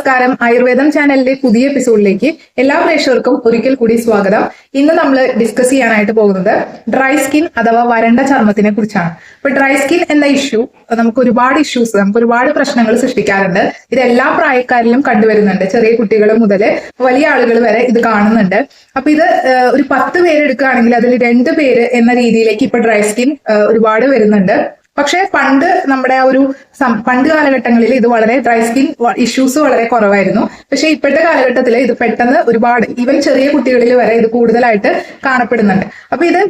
നമസ്കാരം. ആയുർവേദം ചാനലിന്റെ പുതിയ എപ്പിസോഡിലേക്ക് എല്ലാ പ്രേക്ഷകർക്കും ഒരിക്കൽ കൂടി സ്വാഗതം. ഇന്ന് നമ്മൾ ഡിസ്കസ് ചെയ്യാനായിട്ട് പോകുന്നത് ഡ്രൈ സ്കിൻ അഥവാ വരണ്ട ചർമ്മത്തിനെ കുറിച്ചാണ്. ഇപ്പൊ ഡ്രൈ സ്കിൻ എന്ന ഇഷ്യൂ നമുക്ക് ഒരുപാട് ഇഷ്യൂസ് നമുക്ക് ഒരുപാട് പ്രശ്നങ്ങൾ സൃഷ്ടിക്കാറുണ്ട്. ഇത് എല്ലാ പ്രായക്കാരിലും കണ്ടുവരുന്നുണ്ട്. ചെറിയ കുട്ടികൾ മുതൽ വലിയ ആളുകൾ വരെ ഇത് കാണുന്നുണ്ട്. അപ്പൊ ഇത് ഒരു പത്ത് പേര് എടുക്കുകയാണെങ്കിൽ അതിൽ രണ്ട് പേര് എന്ന രീതിയിലേക്ക് ഇപ്പൊ ഡ്രൈ സ്കിൻ ഒരുപാട് വരുന്നുണ്ട്. പക്ഷേ പണ്ട് നമ്മുടെ ആ ഒരു പണ്ട് കാലഘട്ടങ്ങളിൽ ഇത് വളരെ ഡ്രൈ സ്കിൻ ഇഷ്യൂസ് വളരെ കുറവായിരുന്നു. പക്ഷെ ഇപ്പോഴത്തെ കാലഘട്ടത്തിൽ ഇത് പെട്ടെന്ന് ഒരുപാട് ഈവൻ ചെറിയ കുട്ടികളിൽ വരെ ഇത് കൂടുതലായിട്ട് കാണപ്പെടുന്നുണ്ട്. അപ്പൊ ഇത്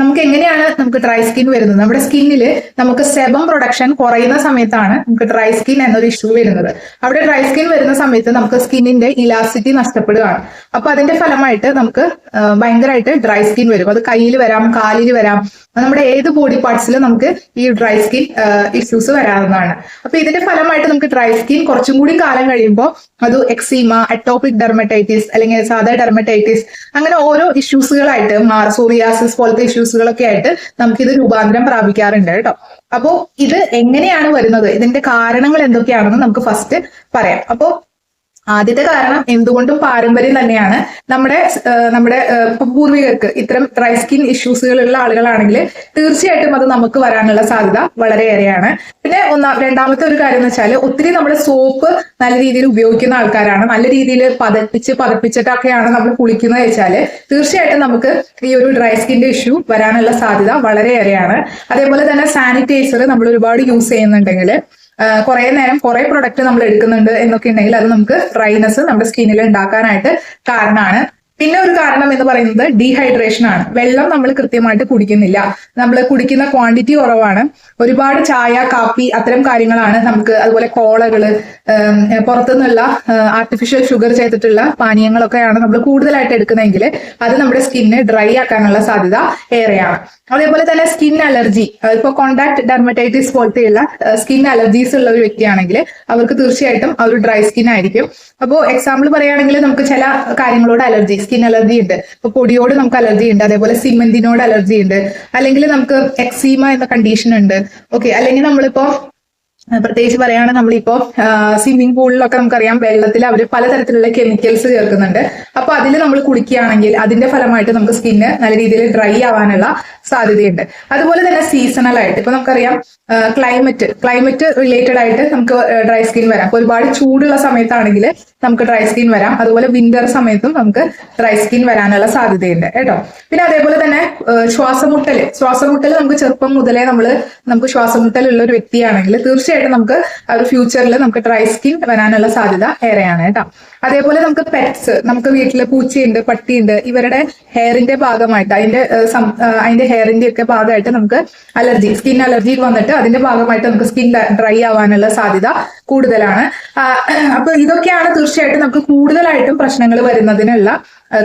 നമുക്ക് എങ്ങനെയാണ് നമുക്ക് ഡ്രൈ സ്കിൻ വരുന്നത്? നമ്മുടെ സ്കിന്നിൽ നമുക്ക് സെബം പ്രൊഡക്ഷൻ കുറയുന്ന സമയത്താണ് നമുക്ക് ഡ്രൈ സ്കിൻ എന്നൊരു ഇഷ്യൂ വരുന്നത്. അവിടെ ഡ്രൈ സ്കിൻ വരുന്ന സമയത്ത് നമുക്ക് സ്കിന്നിന്റെ ഇലാസ്റ്റിറ്റി നഷ്ടപ്പെടുകയാണ്. അപ്പൊ അതിന്റെ ഫലമായിട്ട് നമുക്ക് ഭയങ്കരമായിട്ട് ഡ്രൈ സ്കിൻ വരും. അത് കയ്യിൽ വരാം കാലിൽ വരാം. നമ്മുടെ ഏത് ബോഡി പാർട്സിലും നമുക്ക് ഈ ഡ്രൈ സ്കിൻ ഇഷ്യൂസ് വരാവുന്നതാണ്. അപ്പൊ ഇതിന്റെ ഫലമായിട്ട് നമുക്ക് ഡ്രൈ സ്കിൻ കുറച്ചും കൂടി കാലം കഴിയുമ്പോൾ അത് എക്സീമ അറ്റോപിക് ഡെർമറ്റൈറ്റിസ് അല്ലെങ്കിൽ സാധാ ഡെർമറ്റൈറ്റിസ് അങ്ങനെ ഓരോ ഇഷ്യൂസുകളായിട്ട് മാർസോറിയാസിസ് പോലത്തെ ഇഷ്യൂസുകളൊക്കെ ആയിട്ട് നമുക്ക് ഇത് രൂപാന്തരം പ്രാപിക്കാറുണ്ട് കേട്ടോ. അപ്പോ ഇത് എങ്ങനെയാണ് വരുന്നത്? ഇതിന്റെ കാരണങ്ങൾ എന്തൊക്കെയാണെന്ന് നമുക്ക് ഫസ്റ്റ് പറയാം. അപ്പോ ആദ്യത്തെ കാരണം എന്തുകൊണ്ടും പാരമ്പര്യം തന്നെയാണ്. നമ്മുടെ നമ്മുടെ പൂർവികർക്ക് ഇത്തരം ഡ്രൈ സ്കിൻ ഇഷ്യൂസുകളുള്ള ആളുകളാണെങ്കിൽ തീർച്ചയായിട്ടും അത് നമുക്ക് വരാനുള്ള സാധ്യത വളരെയേറെയാണ്. പിന്നെ ഒന്നാം രണ്ടാമത്തെ ഒരു കാര്യം എന്ന് വെച്ചാൽ ഒത്തിരി നമ്മൾ സോപ്പ് നല്ല രീതിയിൽ ഉപയോഗിക്കുന്ന ആൾക്കാരാണ്. നല്ല രീതിയിൽ പതപ്പിച്ച് പതപ്പിച്ചിട്ടൊക്കെയാണ് നമ്മൾ കുളിക്കുന്നത് വെച്ചാൽ തീർച്ചയായിട്ടും നമുക്ക് ഈ ഒരു ഡ്രൈ സ്കിന്റെ ഇഷ്യൂ വരാനുള്ള സാധ്യത വളരെയേറെയാണ്. അതേപോലെ തന്നെ സാനിറ്റൈസർ നമ്മൾ ഒരുപാട് യൂസ് ചെയ്യുന്നുണ്ടെങ്കിൽ കുറെ നേരം കുറെ പ്രൊഡക്റ്റ് നമ്മൾ എടുക്കുന്നുണ്ട് എന്നൊക്കെ ഉണ്ടെങ്കിൽ അത് നമുക്ക് ഡ്രൈനെസ് നമ്മുടെ സ്കിന്നിൽ ഉണ്ടാക്കാനായിട്ട് കാരണമാണ്. പിന്നെ ഒരു കാരണം എന്ന് പറയുന്നത് ഡീഹൈഡ്രേഷൻ ആണ്. വെള്ളം നമ്മൾ കൃത്യമായിട്ട് കുടിക്കുന്നില്ല. നമ്മൾ കുടിക്കുന്ന ക്വാണ്ടിറ്റി കുറവാണ്. ഒരുപാട് ചായ കാപ്പി അത്തരം കാര്യങ്ങളാണ് നമുക്ക് അതുപോലെ കോളകൾ പുറത്തുനിന്നുള്ള ആർട്ടിഫിഷ്യൽ ഷുഗർ ചെയ്തിട്ടുള്ള പാനീയങ്ങളൊക്കെയാണ് നമ്മൾ കൂടുതലായിട്ട് എടുക്കുന്നതെങ്കിൽ അത് നമ്മുടെ സ്കിന്നെ ഡ്രൈ ആക്കാനുള്ള സാധ്യത ഏറെയാണ്. അതേപോലെ തന്നെ സ്കിൻ അലർജി ഇപ്പോൾ കോണ്ടാക്ട് ഡെർമറ്റൈറ്റിസ് പോലത്തെയുള്ള സ്കിൻ അലർജീസ് ഉള്ള ഒരു വ്യക്തിയാണെങ്കിൽ അവർക്ക് തീർച്ചയായിട്ടും ഒരു ഡ്രൈ സ്കിൻ ആയിരിക്കും. അപ്പോൾ എക്സാമ്പിൾ പറയുകയാണെങ്കിൽ നമുക്ക് ചില കാര്യങ്ങളോട് അലർജി സ്കിൻ അലർജി ഉണ്ട്. ഇപ്പൊ പൊടിയോട് നമുക്ക് അലർജി ഉണ്ട്. അതേപോലെ സിമെന്റിനോട് അലർജി ഉണ്ട്. അല്ലെങ്കിൽ നമുക്ക് എക്സീമ എന്ന കണ്ടീഷൻ ഉണ്ട്. ഓക്കെ അല്ലെങ്കിൽ നമ്മളിപ്പോ പ്രത്യേകിച്ച് പറയുകയാണെങ്കിൽ നമ്മളിപ്പോ സ്വിമ്മിംഗ് പൂളിലൊക്കെ നമുക്കറിയാം വെള്ളത്തിൽ അവർ പലതരത്തിലുള്ള കെമിക്കൽസ് ചേർക്കുന്നുണ്ട്. അപ്പൊ അതിൽ നമ്മൾ കുളിക്കുകയാണെങ്കിൽ അതിന്റെ ഫലമായിട്ട് നമുക്ക് സ്കിന്ന് നല്ല രീതിയിൽ ഡ്രൈ ആവാനുള്ള സാധ്യതയുണ്ട്. അതുപോലെ തന്നെ സീസണൽ ആയിട്ട് ഇപ്പൊ നമുക്കറിയാം ക്ലൈമറ്റ് ക്ലൈമറ്റ് റിലേറ്റഡ് ആയിട്ട് നമുക്ക് ഡ്രൈ സ്കിൻ വരാം. ഒരുപാട് ചൂടുള്ള സമയത്താണെങ്കിൽ നമുക്ക് ഡ്രൈ സ്കിൻ വരാം. അതുപോലെ വിന്റർ സമയത്തും നമുക്ക് ഡ്രൈ സ്കിൻ വരാനുള്ള സാധ്യതയുണ്ട് കേട്ടോ. പിന്നെ അതേപോലെ തന്നെ ശ്വാസമുട്ടൽ ശ്വാസമുട്ടൽ നമുക്ക് ചെറുപ്പം മുതലേ നമ്മൾ നമുക്ക് ശ്വാസമുട്ടൽ ഉള്ള ഒരു വ്യക്തിയാണെങ്കിൽ തീർച്ചയായിട്ടും നമുക്ക് ഒരു ഫ്യൂച്ചറിൽ നമുക്ക് ഡ്രൈ സ്കിൻ വരാനുള്ള സാധ്യത ഏറെയാണ് കേട്ടോ. അതേപോലെ നമുക്ക് പെറ്റ്സ് നമുക്ക് വീട്ടിൽ പൂച്ചയുണ്ട് പട്ടിയുണ്ട് ഇവരുടെ ഹെയറിന്റെ ഭാഗമായിട്ട് അതിന്റെ അതിന്റെ ഹെയറിന്റെ ഒക്കെ ഭാഗമായിട്ട് നമുക്ക് അലർജി സ്കിൻ അലർജി വന്നിട്ട് അതിന്റെ ഭാഗമായിട്ട് നമുക്ക് സ്കിൻ ഡ്രൈ ആവാനുള്ള സാധ്യത കൂടുതലാണ്. അപ്പൊ ഇതൊക്കെയാണ് തീർച്ചയായിട്ടും നമുക്ക് കൂടുതലായിട്ടും പ്രശ്നങ്ങൾ വരുന്നതിനുള്ള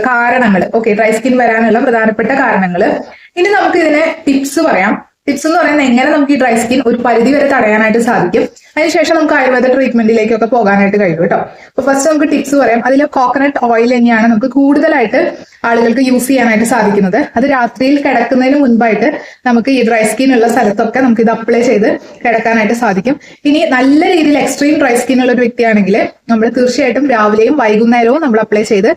കാരണങ്ങൾ ഓക്കെ ഡ്രൈ സ്കിൻ വരാനുള്ള പ്രധാനപ്പെട്ട കാരണങ്ങൾ ഇനി നമുക്ക് ഇതിനെ ടിപ്സ് പറയാം. ടിപ്സ് എന്ന് പറയുന്നത് എങ്ങനെ നമുക്ക് ഈ ഡ്രൈ സ്കിൻ ഒരു പരിധി വരെ തടയാനായിട്ട് സാധിക്കും. അതിനുശേഷം നമുക്ക് ആയുർവേദ ട്രീറ്റ്മെന്റിലേക്കൊക്കെ പോകാനായിട്ട് കഴിയും കേട്ടോ. അപ്പൊ ഫസ്റ്റ് നമുക്ക് ടിപ്സ് പറയാം. അതിൽ കോക്കനട്ട് ഓയിൽ തന്നെയാണ് നമുക്ക് കൂടുതലായിട്ട് ആളുകൾക്ക് യൂസ് ചെയ്യാനായിട്ട് സാധിക്കുന്നത്. അത് രാത്രിയിൽ കിടക്കുന്നതിന് മുൻപായിട്ട് നമുക്ക് ഈ ഡ്രൈ സ്കിൻ ഉള്ള സ്ഥലത്തൊക്കെ നമുക്ക് ഇത് അപ്ലൈ ചെയ്ത് കിടക്കാനായിട്ട് സാധിക്കും. ഇനി നല്ല രീതിയിൽ എക്സ്ട്രീം ഡ്രൈ സ്കിൻ ഉള്ള ഒരു വ്യക്തിയാണെങ്കിൽ നമ്മൾ തീർച്ചയായിട്ടും രാവിലെയും വൈകുന്നേരവും നമ്മൾ അപ്ലൈ ചെയ്ത്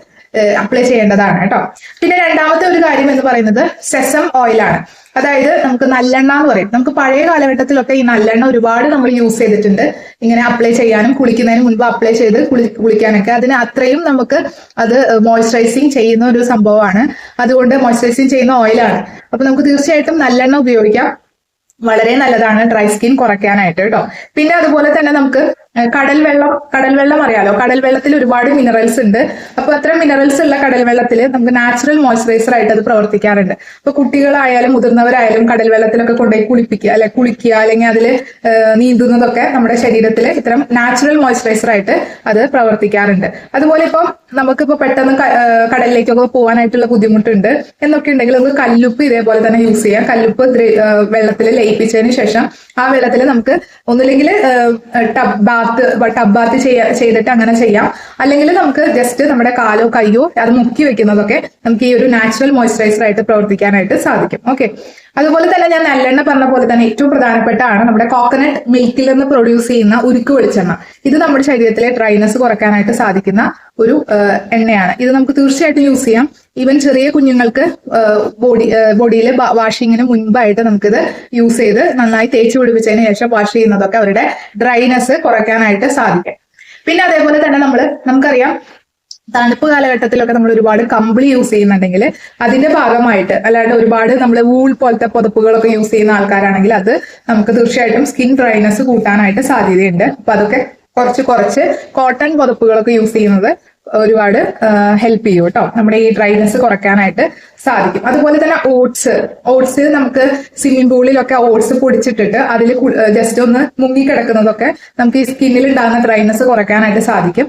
അപ്ലൈ ചെയ്യേണ്ടതാണ് കേട്ടോ. പിന്നെ രണ്ടാമത്തെ ഒരു കാര്യം എന്ന് പറയുന്നത് സെസം ഓയിലാണ് അതായത് നമുക്ക് നല്ലെണ്ണ എന്ന് പറയും. നമുക്ക് പഴയ കാലഘട്ടത്തിലൊക്കെ ഈ നല്ലെണ്ണ ഒരുപാട് നമ്മൾ യൂസ് ചെയ്തിട്ടുണ്ട്. ഇങ്ങനെ അപ്ലൈ ചെയ്യാനും കുളിക്കുന്നതിന് മുൻപ് അപ്ലൈ ചെയ്ത് കുളി കുളിക്കാനൊക്കെ. അതിന് അത്രയും നമുക്ക് അത് മോയ്സ്ചറൈസിങ് ചെയ്യുന്ന ഒരു സംഭവമാണ്. അതുകൊണ്ട് മോയ്സ്ചറൈസിങ് ചെയ്യുന്ന ഓയിലാണ് അപ്പൊ നമുക്ക് തീർച്ചയായിട്ടും നല്ലെണ്ണ ഉപയോഗിക്കാം. വളരെ നല്ലതാണ്. ഡ്രൈ സ്കിൻ കുറയ്ക്കാനായിട്ട് കേട്ടോ. പിന്നെ അതുപോലെ തന്നെ നമുക്ക് കടൽ വെള്ളം കടൽ വെള്ളം അറിയാലോ? കടൽ വെള്ളത്തിൽ ഒരുപാട് മിനറൽസ് ഉണ്ട്. അപ്പൊ അത്തരം മിനറൽസ് ഉള്ള കടൽ വെള്ളത്തിൽ നമുക്ക് നാച്ചുറൽ മോയ്സ്ചറൈസർ ആയിട്ട് അത് പ്രവർത്തിക്കാറുണ്ട്. അപ്പൊ കുട്ടികളായാലും മുതിർന്നവരായാലും കടൽ വെള്ളത്തിലൊക്കെ കൊണ്ടുപോയി കുളിപ്പിക്കുക അല്ലെ കുളിക്കുക അല്ലെങ്കിൽ അതിൽ നീന്തുന്നതൊക്കെ നമ്മുടെ ശരീരത്തിൽ ഇത്തരം നാച്ചുറൽ മോയ്സ്ചറൈസർ ആയിട്ട് അത് പ്രവർത്തിക്കാറുണ്ട്. അതുപോലെ ഇപ്പം നമുക്കിപ്പോ പെട്ടെന്ന് കടലിലേക്കൊക്കെ പോകാനായിട്ടുള്ള ബുദ്ധിമുട്ടുണ്ട് എന്നൊക്കെ ഉണ്ടെങ്കിൽ നമുക്ക് കല്ലുപ്പ് ഇതേപോലെ തന്നെ യൂസ് ചെയ്യാം. കല്ലുപ്പ് വെള്ളത്തിൽ ലയിപ്പിച്ചതിന് ശേഷം ആ വെള്ളത്തിൽ നമുക്ക് ഒന്നുമില്ലെങ്കിൽ ടബ് ബാത്ത് ടബ് ബാത്ത് ചെയ്തിട്ട് അങ്ങനെ ചെയ്യാം. അല്ലെങ്കിൽ നമുക്ക് ജസ്റ്റ് നമ്മുടെ കാലോ കയ്യോ അത് മുക്കി വെക്കുന്നതൊക്കെ നമുക്ക് ഈ ഒരു നാച്ചുറൽ മോയ്സ്ചറൈസർ ആയിട്ട് പ്രവർത്തിക്കാനായിട്ട് സാധിക്കും. ഓക്കെ അതുപോലെ തന്നെ ഞാൻ നല്ലെണ്ണ പറഞ്ഞ പോലെ തന്നെ ഏറ്റവും പ്രധാനപ്പെട്ട ആണ് നമ്മുടെ കോക്കനട്ട് മിൽക്കിൽ നിന്ന് പ്രൊഡ്യൂസ് ചെയ്യുന്ന ഉരുക്ക് വെളിച്ചെണ്ണ. ഇത് നമ്മുടെ ശരീരത്തിലെ ഡ്രൈനസ് കുറയ്ക്കാനായിട്ട് സാധിക്കുന്ന ഒരു എണ്ണയാണ്. ഇത് നമുക്ക് തീർച്ചയായിട്ടും യൂസ് ചെയ്യാം. ഈവൻ ചെറിയ കുഞ്ഞുങ്ങൾക്ക് ബോഡി ബോഡിയിലെ വാഷിങ്ങിന് മുൻപായിട്ട് നമുക്കിത് യൂസ് ചെയ്ത് നന്നായി തേച്ച് പിടിപ്പിച്ചതിന് ശേഷം വാഷ് ചെയ്യുന്നതൊക്കെ അവരുടെ ഡ്രൈനെസ് കുറയ്ക്കാനായിട്ട് സാധിക്കും. പിന്നെ അതേപോലെ തന്നെ നമ്മൾ നമുക്കറിയാം തണുപ്പ് കാലഘട്ടത്തിലൊക്കെ നമ്മൾ ഒരുപാട് കമ്പിളി യൂസ് ചെയ്യുന്നുണ്ടെങ്കിൽ അതിന്റെ ഭാഗമായിട്ട് അല്ലാണ്ട് ഒരുപാട് നമ്മൾ വൂൾ പോലത്തെ പുതപ്പുകളൊക്കെ യൂസ് ചെയ്യുന്ന ആൾക്കാരാണെങ്കിൽ അത് നമുക്ക് തീർച്ചയായിട്ടും സ്കിൻ ഡ്രൈനെസ് കൂട്ടാനായിട്ട് സാധ്യതയുണ്ട്. അപ്പൊ അതൊക്കെ കുറച്ച് കുറച്ച് കോട്ടൺ പുതപ്പുകളൊക്കെ യൂസ് ചെയ്യുന്നത്. ഒരുപാട് ഹെൽപ്പ് ചെയ്യും കേട്ടോ നമ്മുടെ ഈ ഡ്രൈനെസ് കുറയ്ക്കാനായിട്ട് സാധിക്കും. അതുപോലെ തന്നെ ഓട്സ് ഓട്സ് നമുക്ക് സ്വിമ്മിംഗ് പൂളിലൊക്കെ ഓട്സ് പൊടിച്ചിട്ടിട്ട് അതിൽ ജസ്റ്റ് ഒന്ന് മുങ്ങി കിടക്കുന്നതൊക്കെ നമുക്ക് ഈ സ്കിന്നിൽ ഉണ്ടാകുന്ന ഡ്രൈനെസ് കുറയ്ക്കാനായിട്ട് സാധിക്കും.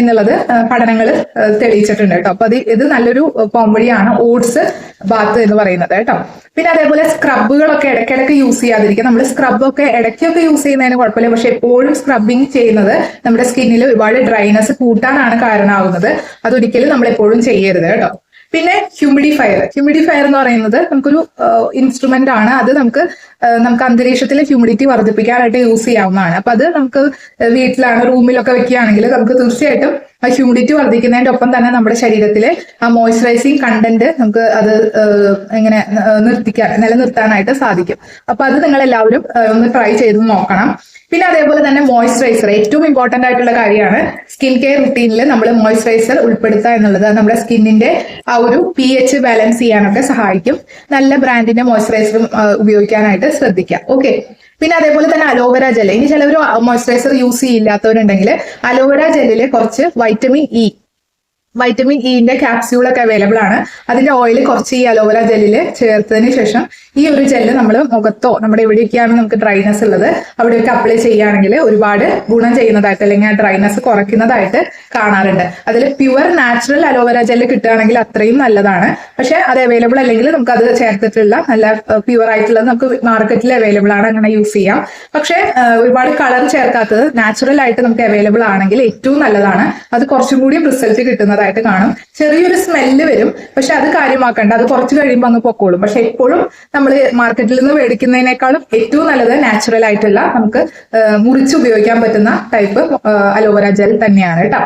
എന്നുള്ളത് പഠനങ്ങൾ തെളിയിച്ചിട്ടുണ്ട് കേട്ടോ അപ്പൊ അത് ഇത് നല്ലൊരു പോംവഴിയാണ് ഓട്സ് ബാത്ത് എന്ന് പറയുന്നത് കേട്ടോ പിന്നെ അതേപോലെ സ്ക്രബുകളൊക്കെ ഇടയ്ക്കിടയ്ക്ക് യൂസ് ചെയ്യാതിരിക്കുക. നമ്മൾ സ്ക്രബൊക്കെ ഇടയ്ക്കൊക്കെ യൂസ് ചെയ്യുന്നതിന് കുഴപ്പമില്ല. പക്ഷെ എപ്പോഴും സ്ക്രബിങ് ചെയ്യുന്നത് നമ്മുടെ സ്കിന്നിൽ ഒരുപാട് ഡ്രൈനെസ് കൂട്ടാനാണ് കാരണമാകുന്നത് അതൊരിക്കലും നമ്മൾ എപ്പോഴും ചെയ്യരുത് കേട്ടോ. പിന്നെ ഹ്യൂമിഡിഫയർ ഹ്യൂമിഡിഫയർ എന്ന് പറയുന്നത് നമുക്കൊരു ഇൻസ്ട്രുമെന്റ് ആണ്. അത് നമുക്ക് നമുക്ക് അന്തരീക്ഷത്തിലെ ഹ്യൂമിഡിറ്റി വർദ്ധിപ്പിക്കാനായിട്ട് യൂസ് ചെയ്യാവുന്നതാണ്. അപ്പൊ അത് നമുക്ക് വീട്ടിലാണ് റൂമിലൊക്കെ വെക്കുകയാണെങ്കിൽ നമുക്ക് തീർച്ചയായിട്ടും ഹ്യൂമിഡിറ്റി വർദ്ധിക്കുന്നതിന്റെ ഒപ്പം തന്നെ നമ്മുടെ ശരീരത്തിലെ ആ മോയ്സ്ചറൈസിങ് കണ്ടന്റ് നമുക്ക് അത് എങ്ങനെ നിർത്തിക്കാൻ നിലനിർത്താനായിട്ട് സാധിക്കും. അപ്പൊ അത് നിങ്ങൾ എല്ലാവരും ഒന്ന് ട്രൈ ചെയ്ത് നോക്കണം. പിന്നെ അതേപോലെ തന്നെ മോയ്സ്ചറൈസർ ഏറ്റവും ഇമ്പോർട്ടന്റ് ആയിട്ടുള്ള കാര്യമാണ് സ്കിൻ കെയർ റുട്ടീനിൽ നമ്മൾ മോയ്സ്ചറൈസർ ഉൾപ്പെടുത്തുക എന്നുള്ളത്. നമ്മുടെ സ്കിന്നിന്റെ ആ ഒരു പി എച്ച് ബാലൻസ് ചെയ്യാനൊക്കെ സഹായിക്കും. നല്ല ബ്രാൻഡിന്റെ മോയ്സ്ചറൈസറും ഉപയോഗിക്കാനായിട്ട് ശ്രദ്ധിക്കുക. ഓക്കെ പിന്നെ അതേപോലെ തന്നെ അലോവേര ജെൽ ഇനി ചിലവർ മോയ്സ്ചറൈസർ യൂസ് ചെയ്യില്ലാത്തവരുണ്ടെങ്കിൽ അലോവേര ജെല്ലിൽ കുറച്ച് വൈറ്റമിൻ ഇ വൈറ്റമിൻ ഇന്റെ ക്യാപ്സ്യൂളൊക്കെ അവൈലബിൾ ആണ്. അതിന്റെ ഓയിൽ കുറച്ച് ഈ അലോവേര ജെല്ലിൽ ചേർത്തതിന് ശേഷം ഈ ഒരു ജെല്ല് നമ്മൾ മുഖത്തോ നമ്മുടെ എവിടെയൊക്കെയാണ് നമുക്ക് ഡ്രൈനസ് ഉള്ളത് അവിടെയൊക്കെ അപ്ലൈ ചെയ്യുകയാണെങ്കിൽ ഒരുപാട് ഗുണം ചെയ്യുന്നതായിട്ട് അല്ലെങ്കിൽ ആ ഡ്രൈനസ് കുറയ്ക്കുന്നതായിട്ട് കാണാറുണ്ട്. അതിൽ പ്യുവർ നാച്ചുറൽ അലോവേര ജെല്ല് കിട്ടുകയാണെങ്കിൽ അത്രയും നല്ലതാണ്. പക്ഷെ അത് അവൈലബിൾ അല്ലെങ്കിൽ നമുക്ക് അത് ചേർത്തിട്ടുള്ള നല്ല പ്യുവർ ആയിട്ടുള്ളത് നമുക്ക് മാർക്കറ്റിൽ അവൈലബിൾ ആണ് അങ്ങനെ യൂസ് ചെയ്യാം. പക്ഷെ ഒരുപാട് കളർ ചേർക്കാത്തത് നാച്ചുറൽ ആയിട്ട് നമുക്ക് അവൈലബിൾ ആണെങ്കിൽ ഏറ്റവും നല്ലതാണ്. അത് കുറച്ചും കൂടി റിസൾട്ട് കിട്ടുന്നതായിട്ട് കാണും. ചെറിയൊരു സ്മെല്ല് വരും. പക്ഷെ അത് കാര്യമാക്കണ്ട. അത് കുറച്ച് കഴിയുമ്പോൾ അങ്ങ് പൊക്കോളും. പക്ഷെ എപ്പോഴും നമ്മൾ മാർക്കറ്റിൽ നിന്ന് മേടിക്കുന്നതിനേക്കാളും ഏറ്റവും നല്ലത് നാച്ചുറൽ ആയിട്ടുള്ള നമുക്ക് മുറിച്ച് ഉപയോഗിക്കാൻ പറ്റുന്ന ടൈപ്പ് അലോവേര ജെൽ തന്നെയാണ് കേട്ടോ.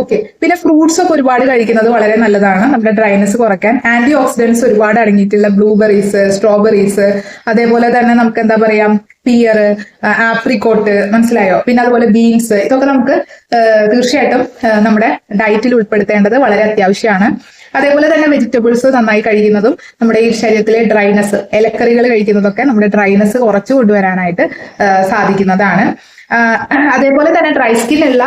ഓക്കെ പിന്നെ ഫ്രൂട്ട്സ് ഒക്കെ ഒരുപാട് കഴിക്കുന്നത് വളരെ നല്ലതാണ്. നമ്മുടെ ഡ്രൈനസ് കുറയ്ക്കാൻ. ആന്റി ഓക്സിഡൻസ് ഒരുപാട് അടങ്ങിയിട്ടുള്ള ബ്ലൂബെറീസ് സ്ട്രോബെറീസ് അതേപോലെ തന്നെ നമുക്ക് എന്താ പറയാ? പിയർ ആപ്രിക്കോട്ട് മനസ്സിലായോ? പിന്നെ അതുപോലെ ബീൻസ് ഇതൊക്കെ നമുക്ക് തീർച്ചയായിട്ടും നമ്മുടെ ഡയറ്റിൽ ഉൾപ്പെടുത്തേണ്ടത് വളരെ അത്യാവശ്യമാണ്. അതേപോലെ തന്നെ വെജിറ്റബിൾസ് നന്നായി കഴിക്കുന്നതും നമ്മുടെ ഈ ശരീരത്തിലെ ഡ്രൈനസ് ഇലക്കറികൾ കഴിക്കുന്നതൊക്കെ നമ്മുടെ ഡ്രൈനസ് കുറച്ചു കൊണ്ടുവരാനായിട്ട് സാധിക്കുന്നതാണ്. അതേപോലെ തന്നെ ഡ്രൈ സ്കിൻ ഉള്ള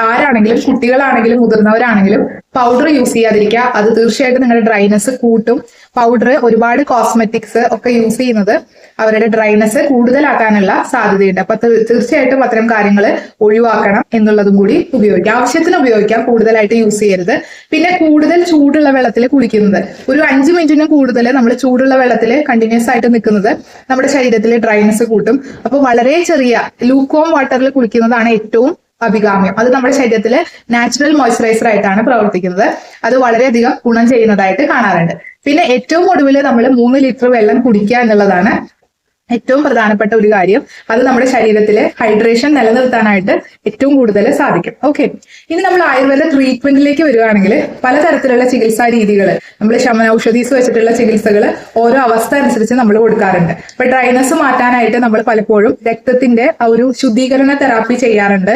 ആരാണെങ്കിലും കുട്ടികളാണെങ്കിലും മുതിർന്നവരാണെങ്കിലും പൗഡർ യൂസ് ചെയ്യാതിരിക്കുക. അത് തീർച്ചയായിട്ടും നിങ്ങളുടെ ഡ്രൈനെസ് കൂട്ടും. പൗഡർ ഒരുപാട് കോസ്മെറ്റിക്സ് ഒക്കെ യൂസ് ചെയ്യുന്നത് അവരുടെ ഡ്രൈനെസ് കൂടുതലാക്കാനുള്ള സാധ്യതയുണ്ട്. അപ്പൊ തീർച്ചയായിട്ടും അത്തരം കാര്യങ്ങൾ ഒഴിവാക്കണം എന്നുള്ളതും കൂടി ഉപയോഗിക്കാം. ആവശ്യത്തിന് ഉപയോഗിക്കാം. കൂടുതലായിട്ട് യൂസ് ചെയ്യരുത്. പിന്നെ കൂടുതൽ ചൂടുള്ള വെള്ളത്തിൽ കുളിക്കുന്നത്. ഒരു അഞ്ച് മിനിറ്റിനും കൂടുതൽ നമ്മൾ ചൂടുള്ള വെള്ളത്തിൽ കണ്ടിന്യൂസ് ആയിട്ട് നിൽക്കുന്നത് നമ്മുടെ ശരീരത്തിലെ ഡ്രൈനെസ് കൂട്ടും. അപ്പൊ വളരെ ചെറിയ ലൂക്കോം വാട്ടറിൽ കുളിക്കുന്നതാണ് ഏറ്റവും അഭികാമ്യം. അത് നമ്മുടെ ശരീരത്തിൽ നാച്ചുറൽ മോയ്സ്ചറൈസർ ആയിട്ടാണ് പ്രവർത്തിക്കുന്നത്. അത് വളരെയധികം ഗുണം ചെയ്യുന്നതായിട്ട് കാണാറുണ്ട്. പിന്നെ ഏറ്റവും ഒടുവിൽ നമ്മൾ മൂന്ന് ലിറ്റർ വെള്ളം കുടിക്കുക എന്നുള്ളതാണ് ഏറ്റവും പ്രധാനപ്പെട്ട ഒരു കാര്യം. അത് നമ്മുടെ ശരീരത്തിലെ ഹൈഡ്രേഷൻ നിലനിർത്താനായിട്ട് ഏറ്റവും കൂടുതൽ സാധിക്കും. ഓക്കെ ഇനി നമ്മൾ ആയുർവേദ ട്രീറ്റ്മെന്റിലേക്ക് വരികയാണെങ്കിൽ പലതരത്തിലുള്ള ചികിത്സാ രീതികൾ നമ്മൾ ശമന ഔഷധീസ് വെച്ചിട്ടുള്ള ചികിത്സകൾ ഓരോ അവസ്ഥ അനുസരിച്ച് നമ്മൾ കൊടുക്കാറുണ്ട്. ഇപ്പൊ ഡ്രൈനസ് മാറ്റാനായിട്ട് നമ്മൾ പലപ്പോഴും രക്തത്തിന്റെ ആ ഒരു ശുദ്ധീകരണ തെറാപ്പി ചെയ്യാറുണ്ട്.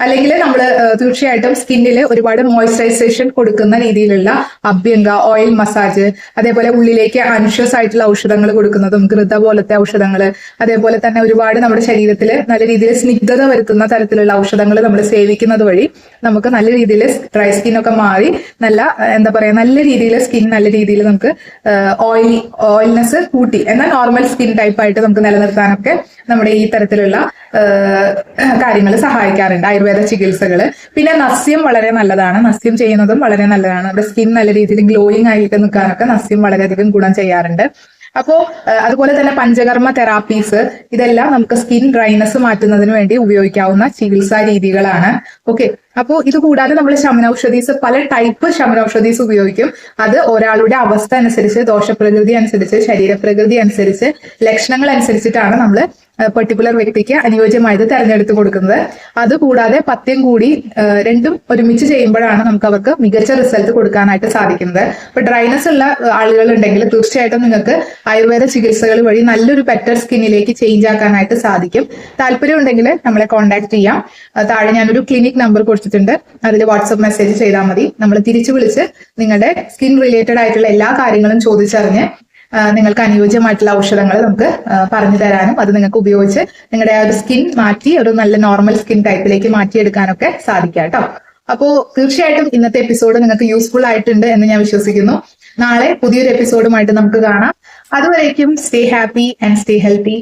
അല്ലെങ്കിൽ നമ്മൾ തീർച്ചയായിട്ടും സ്കിന്നിൽ ഒരുപാട് മോയ്സ്ചറൈസേഷൻ കൊടുക്കുന്ന രീതിയിലുള്ള അഭ്യംഗ ഓയിൽ മസാജ് അതേപോലെ ഉള്ളിലേക്ക് അൻഷ്യസ് ആയിട്ടുള്ള ഔഷധങ്ങൾ കൊടുക്കുന്നതും ഘൃത പോലത്തെ ഔഷധങ്ങൾ അതേപോലെ തന്നെ ഒരുപാട് നമ്മുടെ ശരീരത്തിൽ നല്ല രീതിയിൽ സ്നിഗ്ധത വരുത്തുന്ന തരത്തിലുള്ള ഔഷധങ്ങൾ നമ്മൾ സേവിക്കുന്നത് വഴി നമുക്ക് നല്ല രീതിയിൽ ഡ്രൈ സ്കിൻ ഒക്കെ മാറി നല്ല എന്താ പറയാ നല്ല രീതിയിൽ സ്കിൻ നല്ല രീതിയിൽ നമുക്ക് ഓയിൽ ഓയിൽനെസ് കൂട്ടി. എന്നാൽ നോർമൽ സ്കിൻ ടൈപ്പ് ആയിട്ട് നമുക്ക് നിലനിർത്താനൊക്കെ നമ്മുടെ ഈ തരത്തിലുള്ള കാര്യങ്ങൾ സഹായിക്കാറുണ്ട്. ആയുർവേദ ചികിത്സകൾ പിന്നെ നസ്യം വളരെ നല്ലതാണ്. നസ്യം ചെയ്യുന്നതും വളരെ നല്ലതാണ്. നമ്മുടെ സ്കിൻ നല്ല രീതിയിൽ ഗ്ലോയിങ് ആയിട്ട് നിൽക്കാനൊക്കെ നസ്യം വളരെയധികം ഗുണം ചെയ്യാറുണ്ട്. അപ്പോ അതുപോലെ തന്നെ പഞ്ചകർമ്മ തെറാപ്പീസ് ഇതെല്ലാം നമുക്ക് സ്കിൻ ഡ്രൈനസ് മാറ്റുന്നതിന് വേണ്ടി ഉപയോഗിക്കാവുന്ന ചികിത്സാ രീതികളാണ്. ഓക്കെ. അപ്പോൾ ഇത് കൂടാതെ നമ്മൾ ശമനൌഷധീസ് പല ടൈപ്പ് ശമനൌഷധീസ് ഉപയോഗിക്കും. അത് ഒരാളുടെ അവസ്ഥ അനുസരിച്ച് ദോഷപ്രകൃതി അനുസരിച്ച് ശരീരപ്രകൃതി അനുസരിച്ച് ലക്ഷണങ്ങൾ അനുസരിച്ചിട്ടാണ് നമ്മൾ പെർട്ടിക്കുലർ വ്യക്തിക്ക് അനുയോജ്യമായത് തെരഞ്ഞെടുത്ത് കൊടുക്കുന്നത്. അതുകൂടാതെ പത്യം കൂടി രണ്ടും ഒരുമിച്ച് ചെയ്യുമ്പോഴാണ് നമുക്ക് അവർക്ക് മികച്ച റിസൾട്ട് കൊടുക്കാനായിട്ട് സാധിക്കുന്നത്. ഇപ്പൊ ഡ്രൈനസ് ഉള്ള ആളുകൾ ഉണ്ടെങ്കിൽ തീർച്ചയായിട്ടും നിങ്ങൾക്ക് ആയുർവേദ ചികിത്സകൾ വഴി നല്ലൊരു ബെറ്റർ സ്കിന്നിലേക്ക് ചേഞ്ച് ആക്കാനായിട്ട് സാധിക്കും. താല്പര്യം ഉണ്ടെങ്കിൽ നമ്മളെ കോൺടാക്ട് ചെയ്യാം. താഴെ ഞാനൊരു ക്ലിനിക് നമ്പർ കൊടുത്തിട്ടുണ്ട്. അതിൽ വാട്സപ്പ് മെസ്സേജ് ചെയ്താൽ മതി. നമ്മൾ തിരിച്ചു വിളിച്ച് നിങ്ങളുടെ സ്കിൻ റിലേറ്റഡ് ആയിട്ടുള്ള എല്ലാ കാര്യങ്ങളും ചോദിച്ചറിഞ്ഞ് നിങ്ങൾക്ക് അനുയോജ്യമായിട്ടുള്ള ഔഷധങ്ങൾ നമുക്ക് പറഞ്ഞു തരാനും അത് നിങ്ങൾക്ക് ഉപയോഗിച്ച് നിങ്ങളുടെ ആ ഒരു സ്കിൻ മാറ്റി ഒരു നല്ല നോർമൽ സ്കിൻ ടൈപ്പിലേക്ക് മാറ്റിയെടുക്കാനൊക്കെ സാധിക്കാം കേട്ടോ. അപ്പോൾ തീർച്ചയായിട്ടും ഇന്നത്തെ എപ്പിസോഡ് നിങ്ങൾക്ക് യൂസ്ഫുൾ ആയിട്ടുണ്ട് എന്ന് ഞാൻ വിശ്വസിക്കുന്നു. നാളെ പുതിയൊരു എപ്പിസോഡുമായിട്ട് നമുക്ക് കാണാം. അതുവരേക്കും stay happy and stay healthy